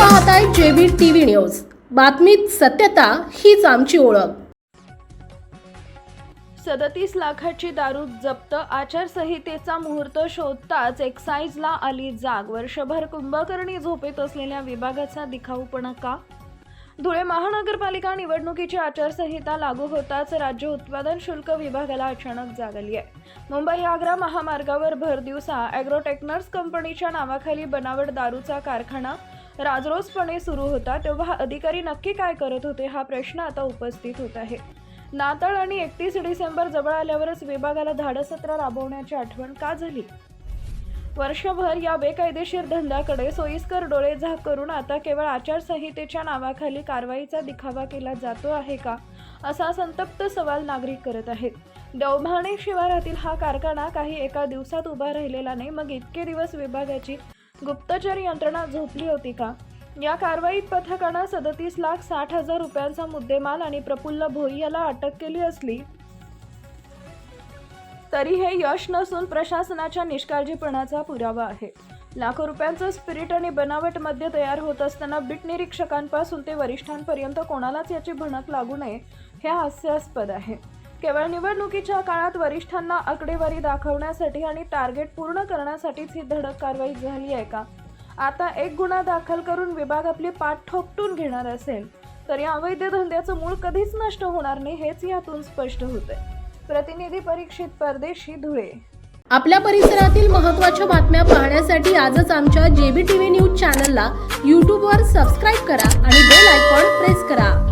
पाहताय JB TV news. बातमीत सत्यता हीच आमची ओळख. सदतीस लाखाची दारू जप्त आचारसंहितेचा मुहूर्त शोधताच एक्साईजला आली जाग. वर्षभर कुंभकर्णी झोपेत असलेल्या विभागाचा दिखाऊपणा का? धुळे महानगरपालिका निवडणुकीची आचारसंहिता लागू होताच राज्य उत्पादन शुल्क विभागाला अचानक जाग आली आहे. मुंबई आग्रा महामार्गावर भर दिवसा ॲग्रोटेक्नर्स कंपनीच्या नावाखाली बनावट दारूचा कारखाना राजरोसपणे सुरू होता तेव्हा अधिकारी नक्की काय करत होते हा प्रश्न आता उपस्थित होत आहे. नाताळ आणि एकतीस डिसेंबर जवळ आल्यावरच विभागाला धाडसत्र राबवण्याची आठवण का झाली? वर्षभर या बेकायदेशीर धंद्याकडे सोयीस्कर डोळे झाक करून आता केवळ आचारसंहितेच्या नावाखाली कारवाईचा दिखावा केला जातो आहे का असा संतप्त सवाल नागरिक करत आहेत. दौभाणे शिवारातील हा कारखाना काही एका दिवसात उभा राहिलेला नाही मग इतके दिवस विभागाची गुप्तचर यंत्रणा झोपली होती का? या कारवाईत पथकानं सदतीस लाख साठ हजार रुपयांचा मुद्देमाल आणि प्रफुल्ल भोई याला अटक केली असली तरी हे यश नसून प्रशासनाच्या निष्काळजीपणाचा पुरावा आहे. लाखो रुपयांचं स्पिरिट आणि बनावट मद्य तयार होत असताना बीट निरीक्षकांपासून ते वरिष्ठांपर्यंत कोणालाच याची भणक लागू नये हे हास्यास्पद आहे. केवळ निवडणुकीच्या काळात वरिष्ठांना आकडेवारी दाखवण्यासाठी आणि टार्गेट पूर्ण करण्यासाठीच ही धडक कारवाई झाली आहे का? आता एक गुन्हा दाखल करून विभाग आपली पाठ ठोकटून घेणार असेल तर या अवैध धंद्याचं मूळ कधीच नष्ट होणार नाही हेच यातून स्पष्ट होतंय. प्रतिनिधी परीक्षित परदेशी धुळे. आपल्या परिसरातील महत्त्वाच्या बातम्या पाहण्यासाठी आजच आमच्या जेबी टीव्ही न्यूज चॅनलला यूट्यूबवर सबस्क्राईब करा आणि बेल आयकॉन प्रेस करा.